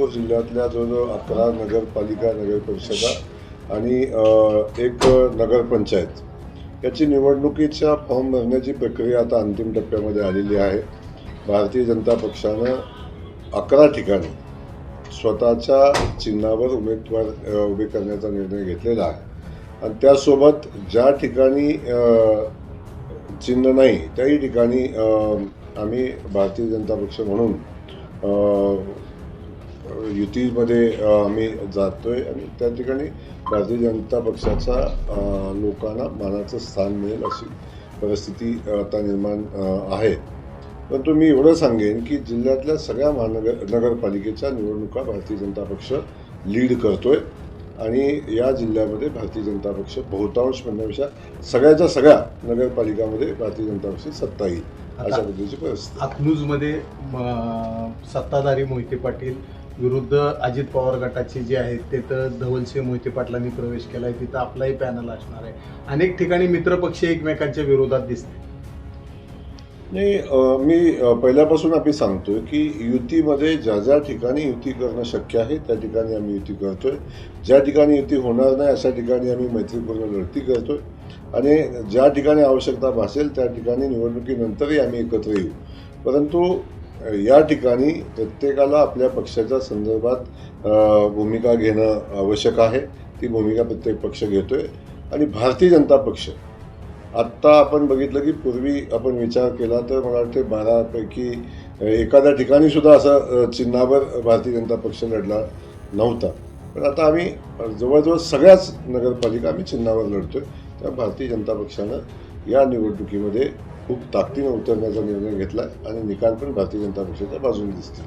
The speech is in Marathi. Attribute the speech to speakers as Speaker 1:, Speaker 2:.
Speaker 1: सोलापूर जिल्ह्यातल्या जवळजवळ अकरा नगरपालिका नगर परिषदा आणि एक नगरपंचायत याची निवडणुकीच्या फॉर्म भरण्याची प्रक्रिया आता अंतिम टप्प्यामध्ये आलेली आहे. भारतीय जनता पक्षानं अकरा ठिकाणी स्वतःच्या चिन्हावर उमेदवार उभे करण्याचा निर्णय घेतलेला आहे. आणि त्यासोबत ज्या ठिकाणी चिन्ह नाही त्याही ठिकाणी आम्ही भारतीय जनता पक्ष म्हणून युतीमध्ये आम्ही जातोय आणि त्या ठिकाणी भारतीय जनता पक्षाचा लोकांना मानाचं स्थान मिळेल अशी परिस्थिती आता निर्माण आहे. परंतु मी एवढं सांगेन की जिल्ह्यातल्या सगळ्या महानगर नगरपालिकेच्या निवडणुका भारतीय जनता पक्ष लीड करतोय आणि या जिल्ह्यामध्ये भारतीय जनता पक्ष बहुतांश म्हणण्यापेक्षा सगळ्याच्या सगळ्या नगरपालिकामध्ये भारतीय जनता पक्षाची सत्ता येईल अशा पद्धतीची परिस्थिती
Speaker 2: अकलूजमध्ये सत्ताधारी मोहिते पाटील विरुद्ध अजित पवार गटाचे जे आहेत ते तर धवलसिंह मोहिते पाटलांनी प्रवेश केला आहे तिथं आपलाही पॅनल असणार आहे. अनेक ठिकाणी मित्रपक्ष एकमेकांच्या विरोधात दिसते
Speaker 1: नाही मी पहिल्यापासून आम्ही सांगतोय की युतीमध्ये ज्या ज्या ठिकाणी युती करणं शक्य आहे त्या ठिकाणी आम्ही युती करतोय. ज्या ठिकाणी युती होणार नाही अशा ठिकाणी आम्ही मैत्रीपूर्ण लढती करतोय. आणि ज्या ठिकाणी आवश्यकता भासेल त्या ठिकाणी निवडणुकीनंतरही आम्ही एकत्र येऊ. परंतु या ठिकाणी प्रत्येकाला आपल्या पक्षाच्या संदर्भात भूमिका घेणं आवश्यक आहे. ती भूमिका प्रत्येक पक्ष घेतो आहे आणि भारतीय जनता पक्ष आत्ता आपण बघितलं की पूर्वी आपण विचार केला तर मला वाटते बारापैकी एखाद्या ठिकाणी सुद्धा असं चिन्हावर भारतीय जनता पक्ष लढला नव्हता. पण आता आम्ही जवळजवळ सगळ्याच नगरपालिका आम्ही चिन्हावर लढतो आहे त्या भारतीय जनता पक्षानं या निवडणुकीमध्ये खूप ताकदीनं उतरण्याचा निर्णय घेतला आणि निकाल पण भारतीय जनता पक्षाच्या बाजूने दिसतील